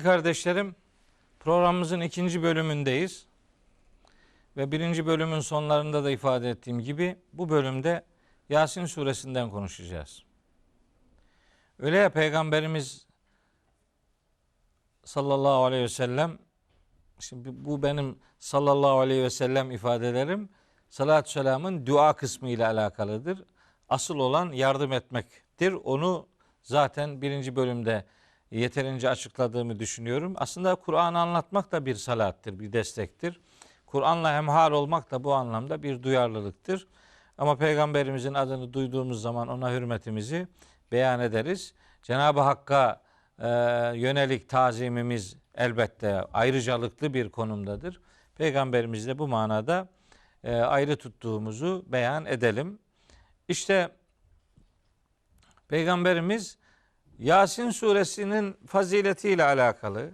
Değerli kardeşlerim, programımızın ikinci bölümündeyiz. Ve birinci bölümün sonlarında da ifade ettiğim gibi bu bölümde Yasin suresinden konuşacağız. Öyle ya Peygamberimiz sallallahu aleyhi ve sellem, şimdi bu benim sallallahu aleyhi ve sellem ifadelerim, salatü selamın dua kısmı ile alakalıdır. Asıl olan yardım etmektir. Onu zaten birinci bölümde yeterince açıkladığımı düşünüyorum. Aslında Kur'an'ı anlatmak da bir salattir, bir destektir. Kur'an'la hemhal olmak da bu anlamda bir duyarlılıktır. Ama Peygamberimizin adını duyduğumuz zaman ona hürmetimizi beyan ederiz. Cenab-ı Hakk'a e, yönelik tazimimiz elbette ayrıcalıklı bir konumdadır. Peygamberimizi de bu manada e, ayrı tuttuğumuzu beyan edelim. İşte Peygamberimiz Yasin suresinin faziletiyle alakalı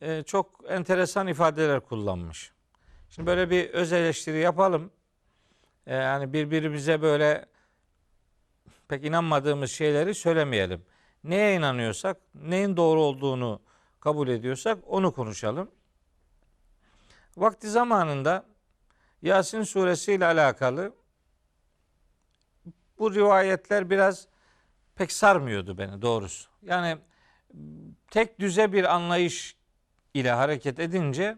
e, çok enteresan ifadeler kullanmış. Şimdi böyle bir öz eleştiri yapalım. E, yani birbirimize böyle pek inanmadığımız şeyleri söylemeyelim. Neye inanıyorsak, neyin doğru olduğunu kabul ediyorsak onu konuşalım. Vakti zamanında Yasin suresi ile alakalı bu rivayetler biraz pek sarmıyordu beni doğrusu. Yani tek düze bir anlayış ile hareket edince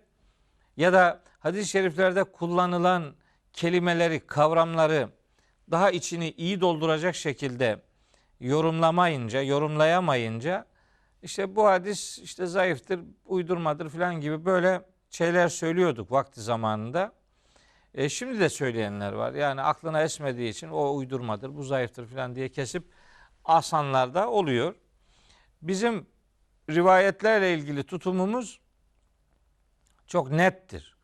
ya da hadis-i şeriflerde kullanılan kelimeleri, kavramları daha içini iyi dolduracak şekilde yorumlamayınca, yorumlayamayınca işte bu hadis işte zayıftır, uydurmadır falan gibi böyle şeyler söylüyorduk vakti zamanında. E, şimdi de söyleyenler var. Yani aklına esmediği için o uydurmadır, bu zayıftır falan diye kesip asanlarda oluyor. Bizim rivayetlerle ilgili tutumumuz çok nettir.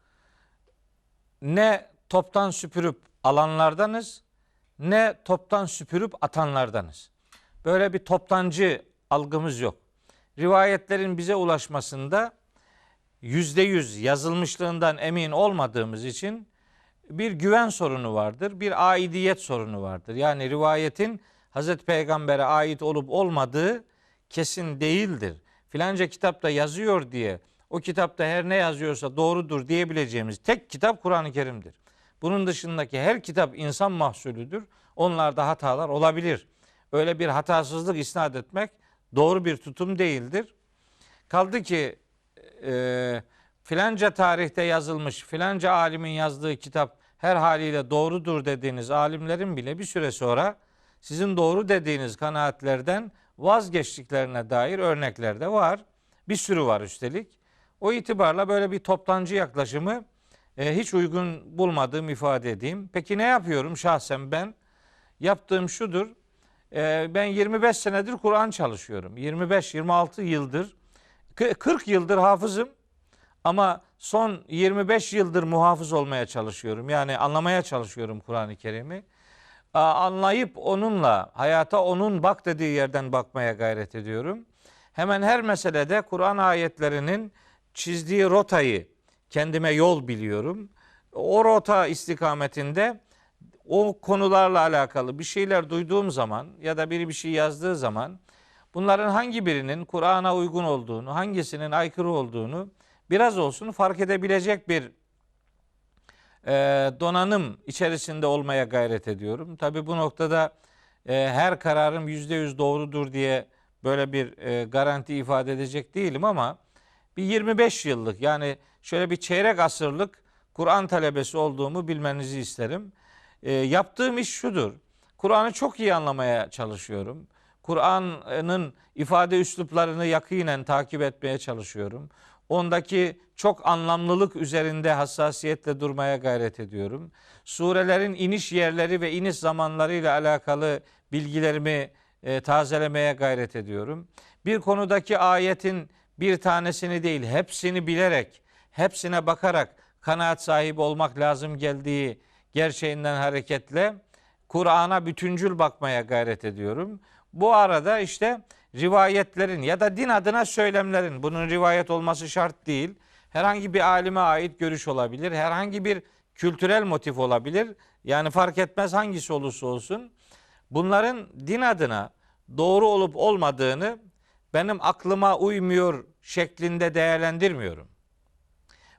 Ne toptan süpürüp alanlardanız ne toptan süpürüp atanlardanız. Böyle bir toptancı algımız yok. Rivayetlerin bize ulaşmasında yüzde yüz yazılmışlığından emin olmadığımız için bir güven sorunu vardır, bir aidiyet sorunu vardır. Yani rivayetin Hazreti Peygamber'e ait olup olmadığı kesin değildir. Filanca kitapta yazıyor diye o kitapta her ne yazıyorsa doğrudur diyebileceğimiz tek kitap Kur'an-ı Kerim'dir. Bunun dışındaki her kitap insan mahsulüdür. Onlarda hatalar olabilir. Öyle bir hatasızlık isnat etmek doğru bir tutum değildir. Kaldı ki e, filanca tarihte yazılmış, filanca alimin yazdığı kitap her haliyle doğrudur dediğiniz alimlerin bile bir süre sonra sizin doğru dediğiniz kanaatlerden vazgeçtiklerine dair örnekler de var. Bir sürü var üstelik. O itibarla böyle bir toptancı yaklaşımı e, hiç uygun bulmadığım ifade edeyim. Peki ne yapıyorum şahsen ben? Yaptığım şudur. E, ben 25 senedir Kur'an çalışıyorum. 25-26 yıldır, 40 yıldır hafızım. Ama son 25 yıldır muhafız olmaya çalışıyorum. Yani anlamaya çalışıyorum Kur'an-ı Kerim'i anlayıp onunla hayata onun bak dediği yerden bakmaya gayret ediyorum. Hemen her meselede Kur'an ayetlerinin çizdiği rotayı kendime yol biliyorum. O rota istikametinde o konularla alakalı bir şeyler duyduğum zaman ya da biri bir şey yazdığı zaman bunların hangi birinin Kur'an'a uygun olduğunu, hangisinin aykırı olduğunu biraz olsun fark edebilecek bir e, donanım içerisinde olmaya gayret ediyorum. Tabii bu noktada e, her kararım yüzde yüz doğrudur diye böyle bir e, garanti ifade edecek değilim ama bir 25 yıllık yani şöyle bir çeyrek asırlık Kur'an talebesi olduğumu bilmenizi isterim. E, yaptığım iş şudur. Kur'an'ı çok iyi anlamaya çalışıyorum. Kur'an'ın ifade üsluplarını yakinen takip etmeye çalışıyorum. Ondaki çok anlamlılık üzerinde hassasiyetle durmaya gayret ediyorum. Surelerin iniş yerleri ve iniş zamanları ile alakalı bilgilerimi e, tazelemeye gayret ediyorum. Bir konudaki ayetin bir tanesini değil, hepsini bilerek, hepsine bakarak kanaat sahibi olmak lazım geldiği gerçeğinden hareketle Kur'an'a bütüncül bakmaya gayret ediyorum. Bu arada işte rivayetlerin ya da din adına söylemlerin bunun rivayet olması şart değil. Herhangi bir alime ait görüş olabilir. Herhangi bir kültürel motif olabilir. Yani fark etmez hangisi olursa olsun. Bunların din adına doğru olup olmadığını benim aklıma uymuyor şeklinde değerlendirmiyorum.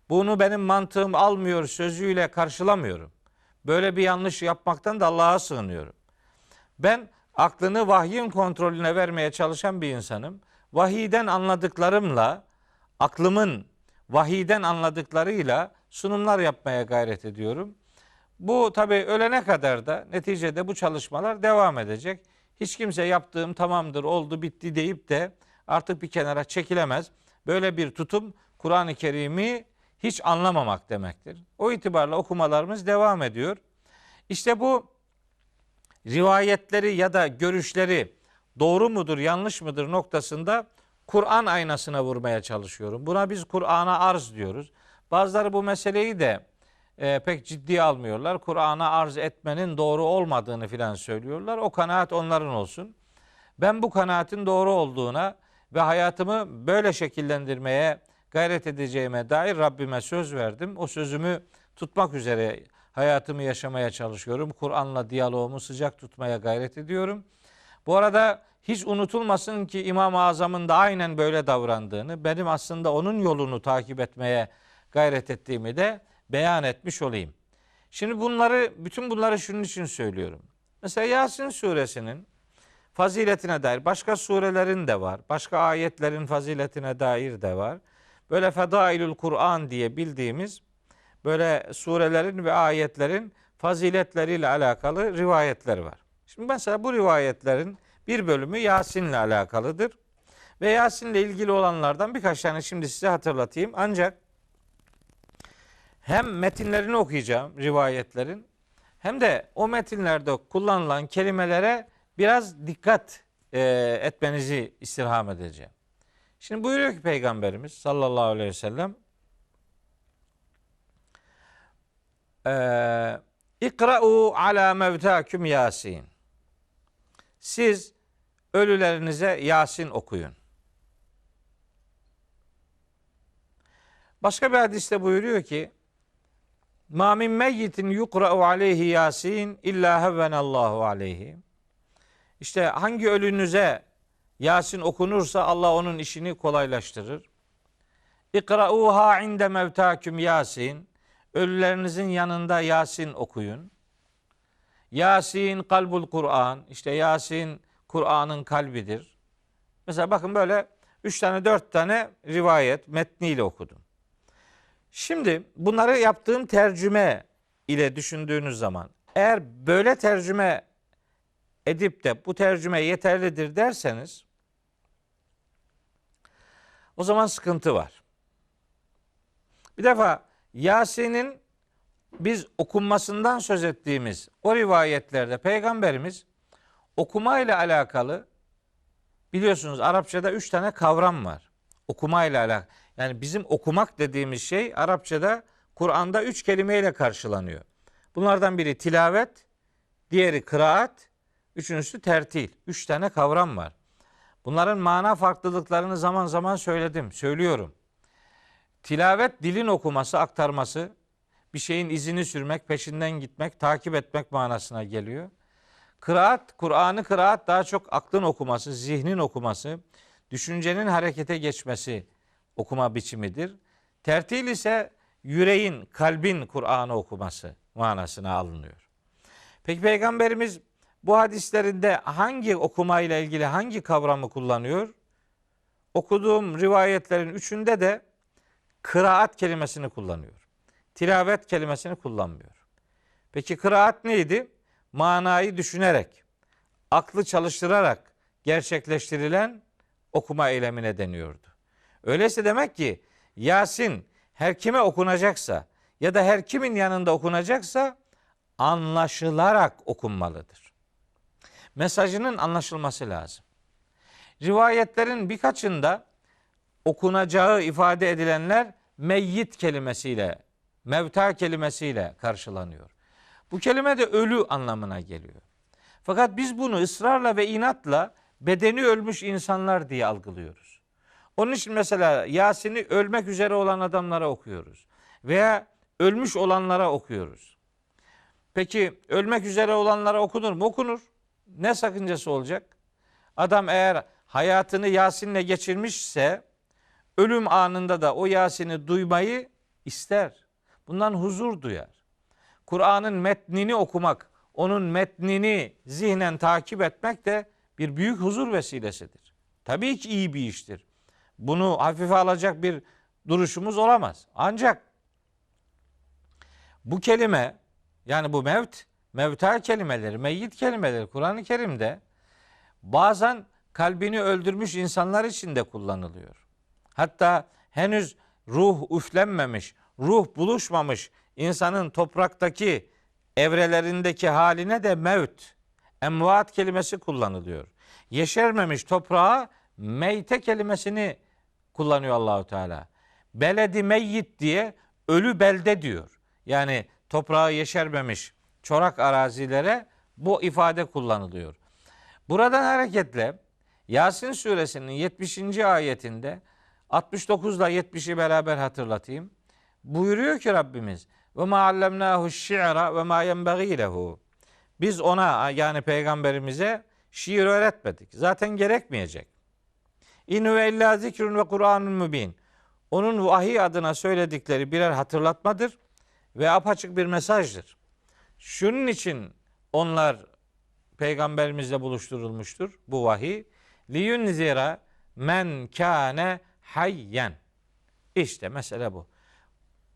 Bunu benim mantığım almıyor sözüyle karşılamıyorum. Böyle bir yanlış yapmaktan da Allah'a sığınıyorum. Ben aklını vahyin kontrolüne vermeye çalışan bir insanım. Vahiyden anladıklarımla, aklımın vahiyden anladıklarıyla sunumlar yapmaya gayret ediyorum. Bu tabi ölene kadar da neticede bu çalışmalar devam edecek. Hiç kimse yaptığım tamamdır, oldu, bitti deyip de artık bir kenara çekilemez. Böyle bir tutum Kur'an-ı Kerim'i hiç anlamamak demektir. O itibarla okumalarımız devam ediyor. İşte bu rivayetleri ya da görüşleri doğru mudur, yanlış mıdır noktasında Kur'an aynasına vurmaya çalışıyorum. Buna biz Kur'an'a arz diyoruz. Bazıları bu meseleyi de e, pek ciddiye almıyorlar. Kur'an'a arz etmenin doğru olmadığını filan söylüyorlar. O kanaat onların olsun. Ben bu kanaatin doğru olduğuna ve hayatımı böyle şekillendirmeye gayret edeceğime dair Rabbime söz verdim. O sözümü tutmak üzere hayatımı yaşamaya çalışıyorum. Kur'an'la diyaloğumu sıcak tutmaya gayret ediyorum. Bu arada hiç unutulmasın ki İmam-ı Azam'ın da aynen böyle davrandığını, benim aslında onun yolunu takip etmeye gayret ettiğimi de beyan etmiş olayım. Şimdi bunları, bütün bunları şunun için söylüyorum. Mesela Yasin suresinin faziletine dair başka surelerin de var. Başka ayetlerin faziletine dair de var. Böyle Fedailül Kur'an diye bildiğimiz böyle surelerin ve ayetlerin faziletleriyle alakalı rivayetler var. Şimdi mesela bu rivayetlerin bir bölümü Yasin'le alakalıdır. Ve Yasin'le ilgili olanlardan birkaç tane şimdi size hatırlatayım. Ancak hem metinlerini okuyacağım rivayetlerin hem de o metinlerde kullanılan kelimelere biraz dikkat e, etmenizi istirham edeceğim. Şimdi buyuruyor ki Peygamberimiz sallallahu aleyhi ve sellem e, İkra'u ala mevtaküm Yasin. Siz ölülerinize Yasin okuyun. Başka bir hadiste buyuruyor ki Ma min meyyitin yukra'u aleyhi Yasin illa hevvenallahu aleyhi. İşte hangi ölünüze Yasin okunursa Allah onun işini kolaylaştırır. İkra'uha inde mevtaküm Yasin. Ölülerinizin yanında Yasin okuyun. Yasin kalbul Kur'an. İşte Yasin Kur'an'ın kalbidir. Mesela bakın böyle üç tane dört tane rivayet metniyle okudum. Şimdi bunları yaptığım tercüme ile düşündüğünüz zaman eğer böyle tercüme edip de bu tercüme yeterlidir derseniz o zaman sıkıntı var. Bir defa Yasin'in biz okunmasından söz ettiğimiz o rivayetlerde peygamberimiz okuma ile alakalı biliyorsunuz Arapçada üç tane kavram var. Okuma ile alakalı. Yani bizim okumak dediğimiz şey Arapçada Kur'an'da üç kelimeyle karşılanıyor. Bunlardan biri tilavet, diğeri kıraat, üçüncüsü tertil. Üç tane kavram var. Bunların mana farklılıklarını zaman zaman söyledim, söylüyorum. Tilavet dilin okuması, aktarması, bir şeyin izini sürmek, peşinden gitmek, takip etmek manasına geliyor. Kıraat, Kur'an'ı kıraat daha çok aklın okuması, zihnin okuması, düşüncenin harekete geçmesi okuma biçimidir. Tertil ise yüreğin, kalbin Kur'an'ı okuması manasına alınıyor. Peki Peygamberimiz bu hadislerinde hangi okumayla ilgili hangi kavramı kullanıyor? Okuduğum rivayetlerin üçünde de kıraat kelimesini kullanıyor. Tilavet kelimesini kullanmıyor. Peki kıraat neydi? manayı düşünerek, aklı çalıştırarak gerçekleştirilen okuma eylemine deniyordu. Öyleyse demek ki Yasin her kime okunacaksa ya da her kimin yanında okunacaksa anlaşılarak okunmalıdır. Mesajının anlaşılması lazım. Rivayetlerin birkaçında okunacağı ifade edilenler meyyit kelimesiyle, mevta kelimesiyle karşılanıyor. Bu kelime de ölü anlamına geliyor. Fakat biz bunu ısrarla ve inatla bedeni ölmüş insanlar diye algılıyoruz. Onun için mesela Yasin'i ölmek üzere olan adamlara okuyoruz. Veya ölmüş olanlara okuyoruz. Peki ölmek üzere olanlara okunur mu? Okunur. Ne sakıncası olacak? Adam eğer hayatını Yasin'le geçirmişse ölüm anında da o Yasin'i duymayı ister. Bundan huzur duyar. Kur'an'ın metnini okumak, onun metnini zihnen takip etmek de bir büyük huzur vesilesidir. Tabii ki iyi bir iştir. Bunu hafife alacak bir duruşumuz olamaz. Ancak bu kelime yani bu mevt, mevta kelimeleri, meyyit kelimeleri Kur'an-ı Kerim'de bazen kalbini öldürmüş insanlar için de kullanılıyor. Hatta henüz ruh üflenmemiş, ruh buluşmamış insanın topraktaki evrelerindeki haline de mevt, emvat kelimesi kullanılıyor. Yeşermemiş toprağa meyte kelimesini kullanıyor Allahu Teala. Beledi meyyit diye ölü belde diyor. Yani toprağı yeşermemiş çorak arazilere bu ifade kullanılıyor. Buradan hareketle Yasin suresinin 70. ayetinde 69 ile 70'i beraber hatırlatayım. Buyuruyor ki Rabbimiz ve ma allemnahu şi'ra ve ma yenbagî lehu. Biz ona yani peygamberimize şiir öğretmedik. Zaten gerekmeyecek. İn ve illa zikrun ve Kur'anun mübin. Onun vahiy adına söyledikleri birer hatırlatmadır ve apaçık bir mesajdır. Şunun için onlar peygamberimizle buluşturulmuştur bu vahiy. Liyunzira men kâne hayyen. İşte mesele bu.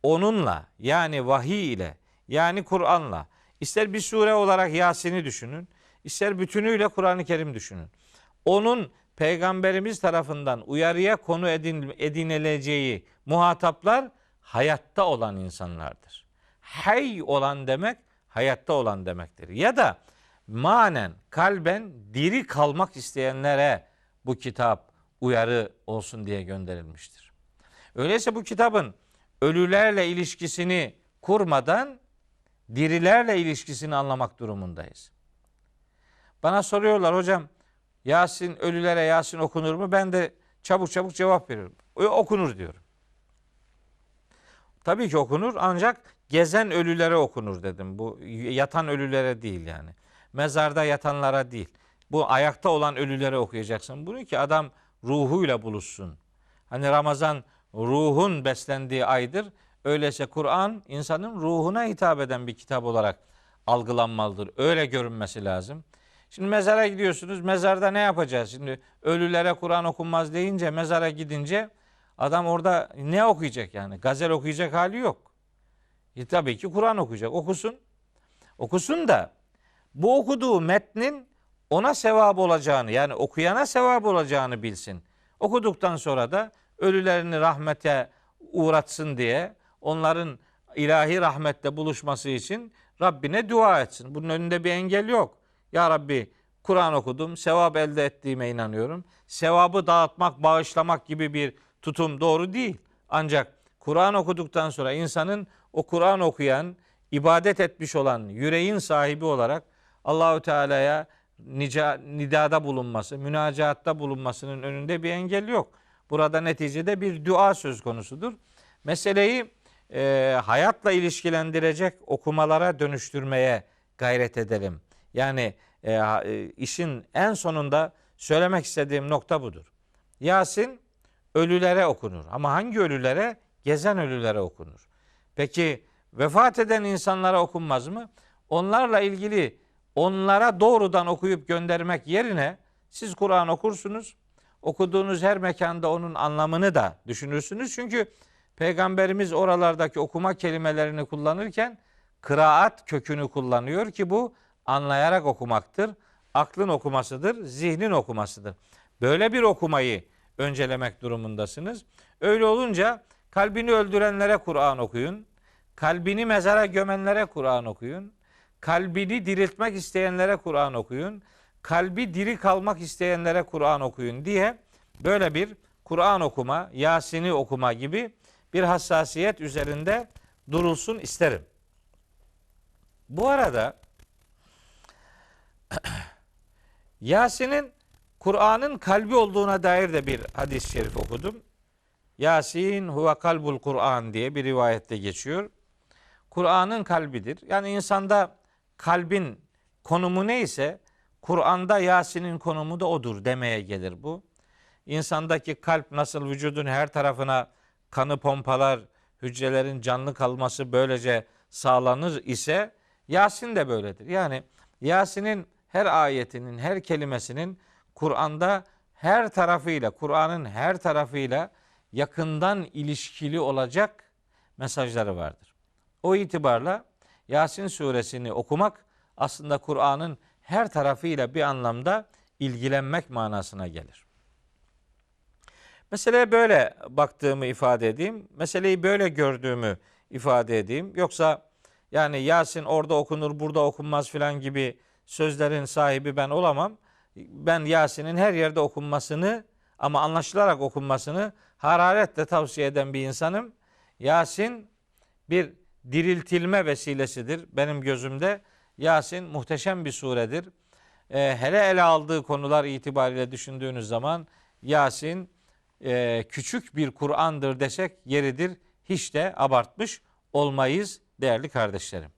Onunla yani vahiy ile yani Kur'an'la ister bir sure olarak Yasin'i düşünün, ister bütünüyle Kur'an-ı Kerim düşünün. Onun peygamberimiz tarafından uyarıya konu edin, edinileceği muhataplar hayatta olan insanlardır. Hay olan demek hayatta olan demektir. Ya da manen, kalben diri kalmak isteyenlere bu kitap uyarı olsun diye gönderilmiştir. Öyleyse bu kitabın ölülerle ilişkisini kurmadan dirilerle ilişkisini anlamak durumundayız. Bana soruyorlar hocam Yasin ölülere Yasin okunur mu? Ben de çabuk çabuk cevap veriyorum. Okunur diyorum. Tabii ki okunur ancak gezen ölülere okunur dedim. Bu yatan ölülere değil yani. Mezarda yatanlara değil. Bu ayakta olan ölülere okuyacaksın. Bunu ki adam ruhuyla buluşsun. Hani Ramazan ruhun beslendiği aydır. Öyleyse Kur'an insanın ruhuna hitap eden bir kitap olarak algılanmalıdır. Öyle görünmesi lazım. Şimdi mezara gidiyorsunuz. Mezarda ne yapacağız? Şimdi ölülere Kur'an okunmaz deyince mezara gidince adam orada ne okuyacak yani? Gazel okuyacak hali yok. E, tabii ki Kur'an okuyacak. Okusun. Okusun da bu okuduğu metnin ona sevap olacağını yani okuyana sevap olacağını bilsin. Okuduktan sonra da ölülerini rahmete uğratsın diye onların ilahi rahmette buluşması için Rabbine dua etsin. Bunun önünde bir engel yok. Ya Rabbi Kur'an okudum, sevap elde ettiğime inanıyorum. Sevabı dağıtmak, bağışlamak gibi bir tutum doğru değil. Ancak Kur'an okuduktan sonra insanın o Kur'an okuyan, ibadet etmiş olan yüreğin sahibi olarak Allahü Teala'ya nica, nidada bulunması, münacatta bulunmasının önünde bir engel yok. Burada neticede bir dua söz konusudur. Meseleyi e, hayatla ilişkilendirecek okumalara dönüştürmeye gayret edelim. Yani e, e, işin en sonunda söylemek istediğim nokta budur. Yasin ölülere okunur ama hangi ölülere? Gezen ölülere okunur. Peki vefat eden insanlara okunmaz mı? Onlarla ilgili onlara doğrudan okuyup göndermek yerine siz Kur'an okursunuz. Okuduğunuz her mekanda onun anlamını da düşünürsünüz. Çünkü Peygamberimiz oralardaki okuma kelimelerini kullanırken kıraat kökünü kullanıyor ki bu anlayarak okumaktır. Aklın okumasıdır, zihnin okumasıdır. Böyle bir okumayı öncelemek durumundasınız. Öyle olunca kalbini öldürenlere Kur'an okuyun. Kalbini mezara gömenlere Kur'an okuyun. Kalbini diriltmek isteyenlere Kur'an okuyun. Kalbi diri kalmak isteyenlere Kur'an okuyun diye böyle bir Kur'an okuma, Yasin'i okuma gibi bir hassasiyet üzerinde durulsun isterim. Bu arada Yasin'in Kur'an'ın kalbi olduğuna dair de bir hadis-i şerif okudum. Yasin huve kalbul Kur'an diye bir rivayette geçiyor. Kur'an'ın kalbidir. Yani insanda kalbin konumu neyse Kur'an'da Yasin'in konumu da odur demeye gelir bu. İnsandaki kalp nasıl vücudun her tarafına kanı pompalar, hücrelerin canlı kalması böylece sağlanır ise Yasin de böyledir. Yani Yasin'in her ayetinin, her kelimesinin Kur'an'da her tarafıyla, Kur'an'ın her tarafıyla yakından ilişkili olacak mesajları vardır. O itibarla Yasin suresini okumak aslında Kur'an'ın her tarafıyla bir anlamda ilgilenmek manasına gelir. Meseleye böyle baktığımı ifade edeyim. Meseleyi böyle gördüğümü ifade edeyim. Yoksa yani Yasin orada okunur, burada okunmaz filan gibi sözlerin sahibi ben olamam. Ben Yasin'in her yerde okunmasını ama anlaşılarak okunmasını hararetle tavsiye eden bir insanım. Yasin bir diriltilme vesilesidir benim gözümde. Yasin muhteşem bir suredir. Ee, hele ele aldığı konular itibariyle düşündüğünüz zaman Yasin e, küçük bir Kur'an'dır desek yeridir. Hiç de abartmış olmayız değerli kardeşlerim.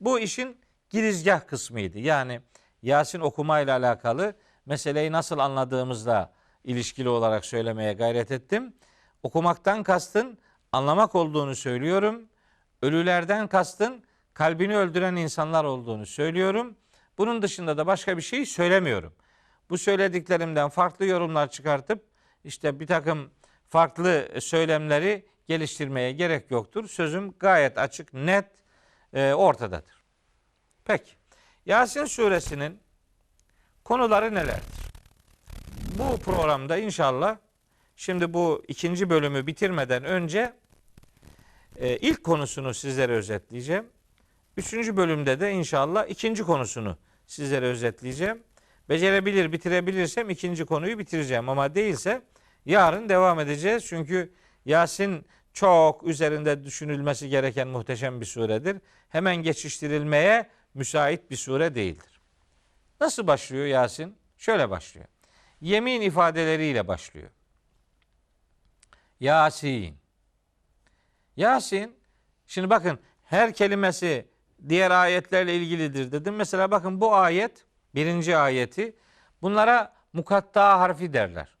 Bu işin girizgah kısmıydı. Yani Yasin okumayla alakalı meseleyi nasıl anladığımızla ilişkili olarak söylemeye gayret ettim. Okumaktan kastın anlamak olduğunu söylüyorum. Ölülerden kastın kalbini öldüren insanlar olduğunu söylüyorum. Bunun dışında da başka bir şey söylemiyorum. Bu söylediklerimden farklı yorumlar çıkartıp işte bir takım farklı söylemleri geliştirmeye gerek yoktur. Sözüm gayet açık, net, e, ortadadır. Peki. Yasin suresinin konuları nelerdir? Bu programda inşallah şimdi bu ikinci bölümü bitirmeden önce e, ilk konusunu sizlere özetleyeceğim. Üçüncü bölümde de inşallah ikinci konusunu sizlere özetleyeceğim. Becerebilir, bitirebilirsem ikinci konuyu bitireceğim ama değilse yarın devam edeceğiz. Çünkü Yasin çok üzerinde düşünülmesi gereken muhteşem bir suredir. Hemen geçiştirilmeye müsait bir sure değildir. Nasıl başlıyor Yasin? Şöyle başlıyor. Yemin ifadeleriyle başlıyor. Yasin. Yasin, şimdi bakın her kelimesi diğer ayetlerle ilgilidir dedim. Mesela bakın bu ayet, birinci ayeti, bunlara mukatta harfi derler.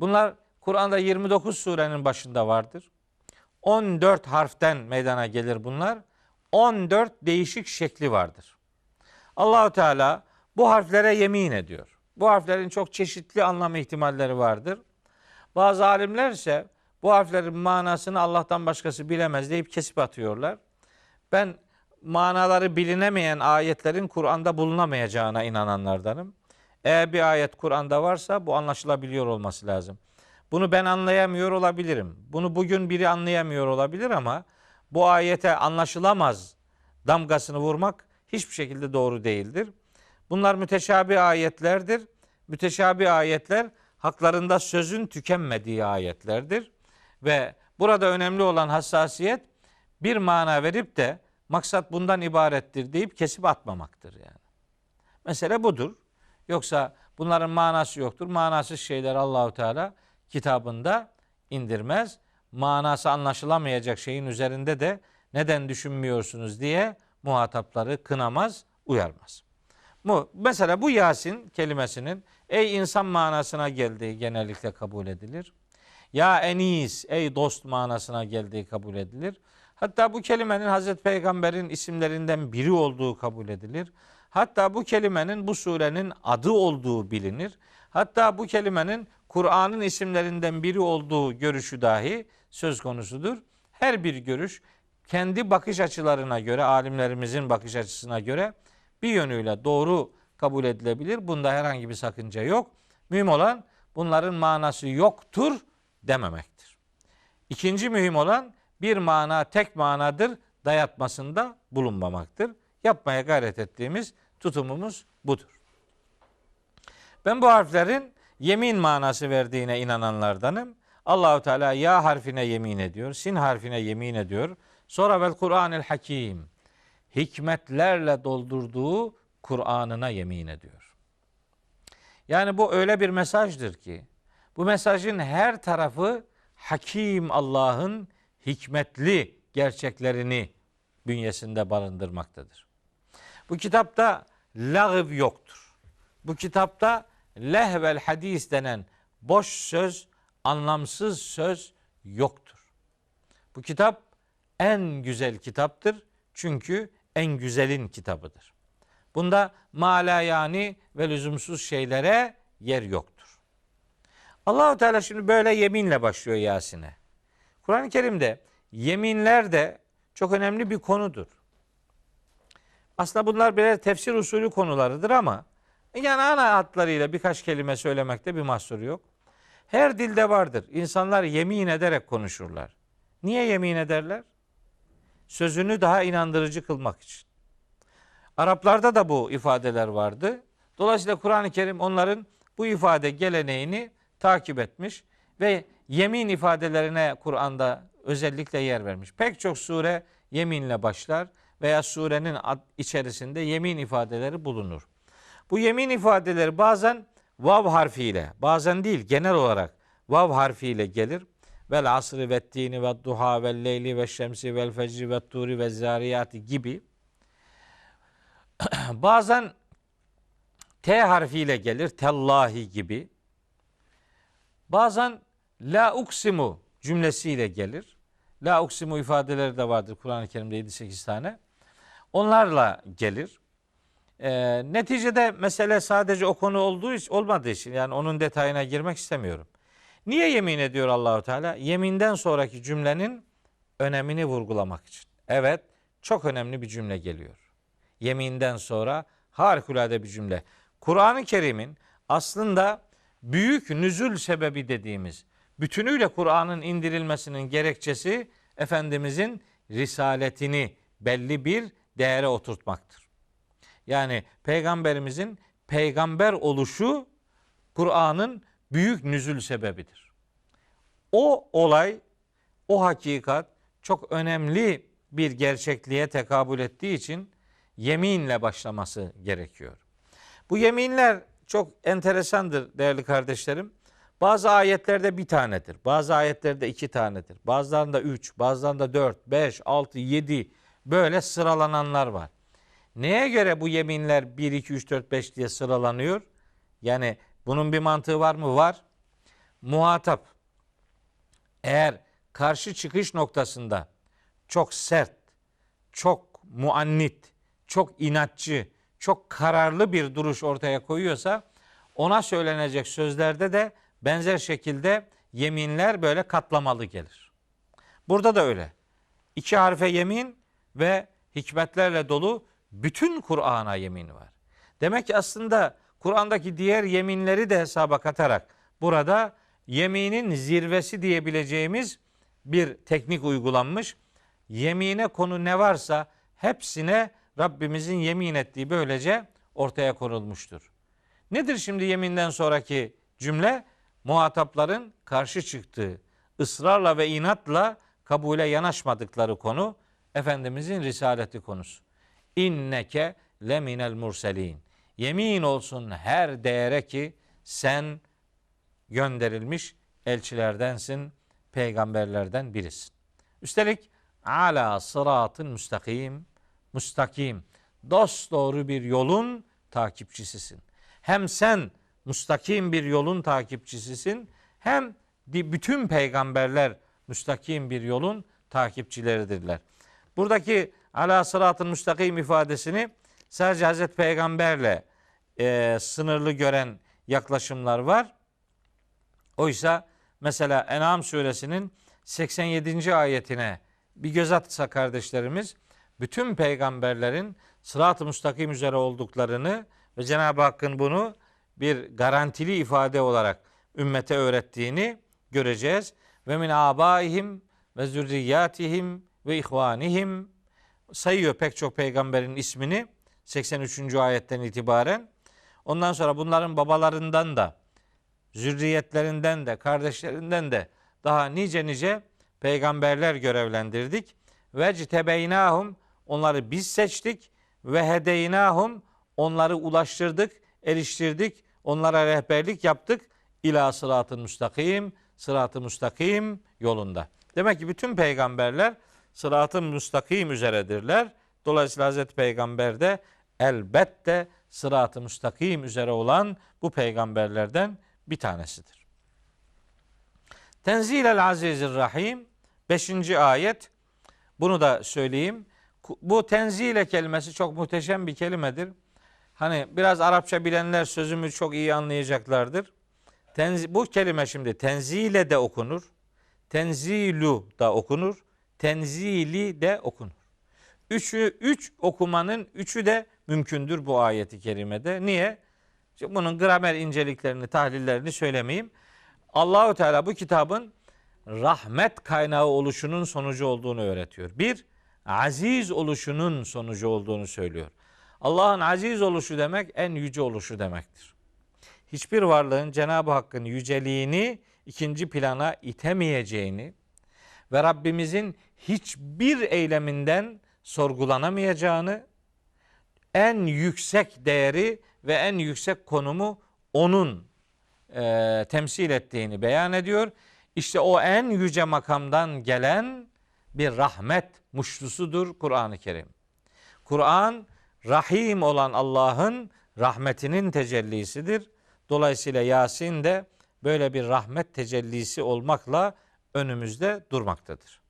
Bunlar Kur'an'da 29 surenin başında vardır. 14 harften meydana gelir bunlar. 14 değişik şekli vardır. Allahu Teala bu harflere yemin ediyor. Bu harflerin çok çeşitli anlam ihtimalleri vardır. Bazı alimler ise bu harflerin manasını Allah'tan başkası bilemez deyip kesip atıyorlar. Ben manaları bilinemeyen ayetlerin Kur'an'da bulunamayacağına inananlardanım. Eğer bir ayet Kur'an'da varsa bu anlaşılabiliyor olması lazım. Bunu ben anlayamıyor olabilirim. Bunu bugün biri anlayamıyor olabilir ama bu ayete anlaşılamaz damgasını vurmak hiçbir şekilde doğru değildir. Bunlar müteşabi ayetlerdir. Müteşabi ayetler haklarında sözün tükenmediği ayetlerdir. Ve burada önemli olan hassasiyet bir mana verip de maksat bundan ibarettir deyip kesip atmamaktır yani. Mesele budur. Yoksa bunların manası yoktur. Manasız şeyler Allahu Teala kitabında indirmez. Manası anlaşılamayacak şeyin üzerinde de neden düşünmüyorsunuz diye muhatapları kınamaz, uyarmaz. Bu, mesela bu Yasin kelimesinin ey insan manasına geldiği genellikle kabul edilir. Ya enis, ey dost manasına geldiği kabul edilir. Hatta bu kelimenin Hazreti Peygamber'in isimlerinden biri olduğu kabul edilir. Hatta bu kelimenin bu surenin adı olduğu bilinir. Hatta bu kelimenin Kur'an'ın isimlerinden biri olduğu görüşü dahi söz konusudur. Her bir görüş kendi bakış açılarına göre, alimlerimizin bakış açısına göre bir yönüyle doğru kabul edilebilir. Bunda herhangi bir sakınca yok. Mühim olan bunların manası yoktur dememektir. İkinci mühim olan bir mana tek manadır dayatmasında bulunmamaktır. Yapmaya gayret ettiğimiz tutumumuz budur. Ben bu harflerin yemin manası verdiğine inananlardanım. Allahu Teala ya harfine yemin ediyor, sin harfine yemin ediyor. Sonra vel Kur'anil Hakim hikmetlerle doldurduğu Kur'an'ına yemin ediyor. Yani bu öyle bir mesajdır ki bu mesajın her tarafı Hakim Allah'ın hikmetli gerçeklerini bünyesinde barındırmaktadır. Bu kitapta lağv yoktur. Bu kitapta lehvel hadis denen boş söz, anlamsız söz yoktur. Bu kitap en güzel kitaptır. Çünkü en güzelin kitabıdır. Bunda malayani ve lüzumsuz şeylere yer yoktur. Allahu Teala şimdi böyle yeminle başlıyor Yasin'e. Kur'an-ı Kerim'de yeminler de çok önemli bir konudur. Aslında bunlar birer tefsir usulü konularıdır ama yani ana hatlarıyla birkaç kelime söylemekte bir mahsur yok. Her dilde vardır. İnsanlar yemin ederek konuşurlar. Niye yemin ederler? Sözünü daha inandırıcı kılmak için. Araplarda da bu ifadeler vardı. Dolayısıyla Kur'an-ı Kerim onların bu ifade geleneğini takip etmiş ve yemin ifadelerine Kur'an'da özellikle yer vermiş. Pek çok sure yeminle başlar veya surenin içerisinde yemin ifadeleri bulunur. Bu yemin ifadeleri bazen vav harfiyle, bazen değil genel olarak vav harfiyle gelir. Vel asri ve tini ve duha ve leyli ve şemsi vel fecri ve turi ve zariyati gibi. bazen T harfiyle gelir. Tellahi gibi. Bazen la uksimu cümlesiyle gelir. La uksimu ifadeleri de vardır Kur'an-ı Kerim'de 7-8 tane. Onlarla gelir. E, neticede mesele sadece o konu olduğu için olmadığı için yani onun detayına girmek istemiyorum. Niye yemin ediyor Allahu Teala? Yeminden sonraki cümlenin önemini vurgulamak için. Evet, çok önemli bir cümle geliyor. Yeminden sonra harikulade bir cümle. Kur'an-ı Kerim'in aslında büyük nüzül sebebi dediğimiz bütünüyle Kur'an'ın indirilmesinin gerekçesi Efendimizin risaletini belli bir değere oturtmaktır. Yani peygamberimizin peygamber oluşu Kur'an'ın büyük nüzül sebebidir. O olay, o hakikat çok önemli bir gerçekliğe tekabül ettiği için yeminle başlaması gerekiyor. Bu yeminler çok enteresandır değerli kardeşlerim. Bazı ayetlerde bir tanedir. Bazı ayetlerde iki tanedir. Bazılarında üç, bazılarında dört, beş, altı, yedi böyle sıralananlar var. Neye göre bu yeminler 1, 2, 3, 4, 5 diye sıralanıyor? Yani bunun bir mantığı var mı? Var. Muhatap eğer karşı çıkış noktasında çok sert, çok muannit, çok inatçı, çok kararlı bir duruş ortaya koyuyorsa ona söylenecek sözlerde de benzer şekilde yeminler böyle katlamalı gelir. Burada da öyle. İki harfe yemin ve hikmetlerle dolu bütün Kur'an'a yemin var. Demek ki aslında Kur'an'daki diğer yeminleri de hesaba katarak burada yeminin zirvesi diyebileceğimiz bir teknik uygulanmış. Yemine konu ne varsa hepsine Rabbimizin yemin ettiği böylece ortaya konulmuştur. Nedir şimdi yeminden sonraki cümle? Muhatapların karşı çıktığı, ısrarla ve inatla kabule yanaşmadıkları konu Efendimizin risaleti konusu. İnneke leminel murselin. Yemin olsun her değere ki sen gönderilmiş elçilerdensin, peygamberlerden birisin. Üstelik ala sıratın müstakim, müstakim, dost doğru bir yolun takipçisisin. Hem sen müstakim bir yolun takipçisisin, hem bütün peygamberler müstakim bir yolun takipçileridirler. Buradaki ala sıratın müstakim ifadesini sadece Hazreti Peygamberle e, sınırlı gören yaklaşımlar var. Oysa mesela En'am suresinin 87. ayetine bir göz atsa kardeşlerimiz bütün peygamberlerin sırat-ı müstakim üzere olduklarını ve Cenab-ı Hakk'ın bunu bir garantili ifade olarak ümmete öğrettiğini göreceğiz. Ve min abaihim ve zürriyatihim ve ihvanihim sayıyor pek çok peygamberin ismini 83. ayetten itibaren. Ondan sonra bunların babalarından da zürriyetlerinden de kardeşlerinden de daha nice nice peygamberler görevlendirdik. Ve citebeynahum onları biz seçtik ve hedeynahum onları ulaştırdık, eriştirdik, onlara rehberlik yaptık ila sıratı müstakim, sıratı müstakim yolunda. Demek ki bütün peygamberler sıratı müstakim üzeredirler. Dolayısıyla Hazreti Peygamber de elbette sıratı müstakim üzere olan bu peygamberlerden bir tanesidir. Tenzilel Azizir Rahim 5. ayet bunu da söyleyeyim. Bu tenzile kelimesi çok muhteşem bir kelimedir. Hani biraz Arapça bilenler sözümü çok iyi anlayacaklardır. Tenzi, bu kelime şimdi tenzile de okunur. Tenzilu da okunur. Tenzili de okunur. Üçü, üç okumanın üçü de mümkündür bu ayeti kerimede. Niye? Şimdi bunun gramer inceliklerini, tahlillerini söylemeyeyim. Allahu Teala bu kitabın rahmet kaynağı oluşunun sonucu olduğunu öğretiyor. Bir, aziz oluşunun sonucu olduğunu söylüyor. Allah'ın aziz oluşu demek en yüce oluşu demektir. Hiçbir varlığın Cenab-ı Hakk'ın yüceliğini ikinci plana itemeyeceğini ve Rabbimizin hiçbir eyleminden sorgulanamayacağını, en yüksek değeri ve en yüksek konumu onun e, temsil ettiğini beyan ediyor. İşte o en yüce makamdan gelen bir rahmet muşlusudur Kur'an-ı Kerim. Kur'an Rahim olan Allah'ın rahmetinin tecellisidir. Dolayısıyla Yasin de böyle bir rahmet tecellisi olmakla önümüzde durmaktadır.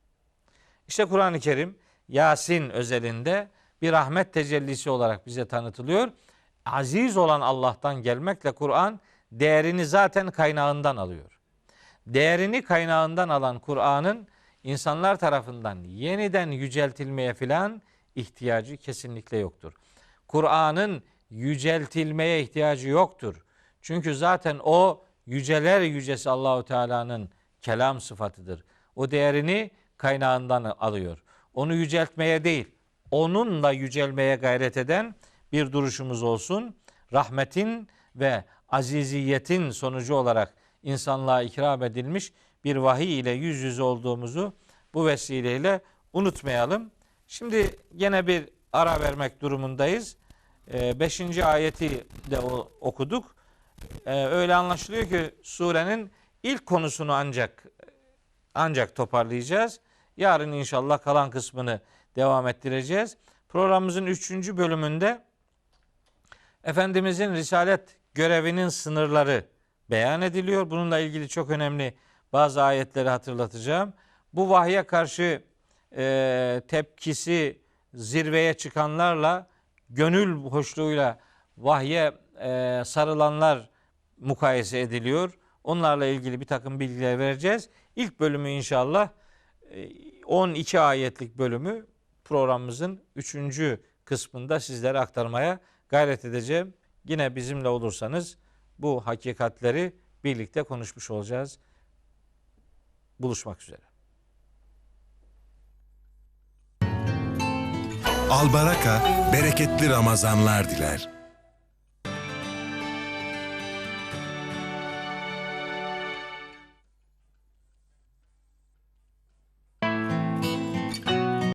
İşte Kur'an-ı Kerim Yasin özelinde bir rahmet tecellisi olarak bize tanıtılıyor. Aziz olan Allah'tan gelmekle Kur'an değerini zaten kaynağından alıyor. Değerini kaynağından alan Kur'an'ın insanlar tarafından yeniden yüceltilmeye filan ihtiyacı kesinlikle yoktur. Kur'an'ın yüceltilmeye ihtiyacı yoktur. Çünkü zaten o yüceler yücesi Allahu Teala'nın kelam sıfatıdır. O değerini kaynağından alıyor. Onu yüceltmeye değil, onunla yücelmeye gayret eden bir duruşumuz olsun. Rahmetin ve aziziyetin sonucu olarak insanlığa ikram edilmiş bir vahiy ile yüz yüze olduğumuzu bu vesileyle unutmayalım. Şimdi gene bir ara vermek durumundayız. Ee, beşinci ayeti de okuduk. Ee, öyle anlaşılıyor ki surenin ilk konusunu ancak ancak toparlayacağız. Yarın inşallah kalan kısmını devam ettireceğiz. Programımızın üçüncü bölümünde Efendimizin risalet görevinin sınırları beyan ediliyor. Bununla ilgili çok önemli bazı ayetleri hatırlatacağım. Bu vahye karşı e, tepkisi zirveye çıkanlarla gönül hoşluğuyla vahye e, sarılanlar mukayese ediliyor. Onlarla ilgili bir takım bilgiler vereceğiz. İlk bölümü inşallah 12 ayetlik bölümü programımızın 3. kısmında sizlere aktarmaya gayret edeceğim. Yine bizimle olursanız bu hakikatleri birlikte konuşmuş olacağız. Buluşmak üzere. Albaraka bereketli Ramazanlar diler.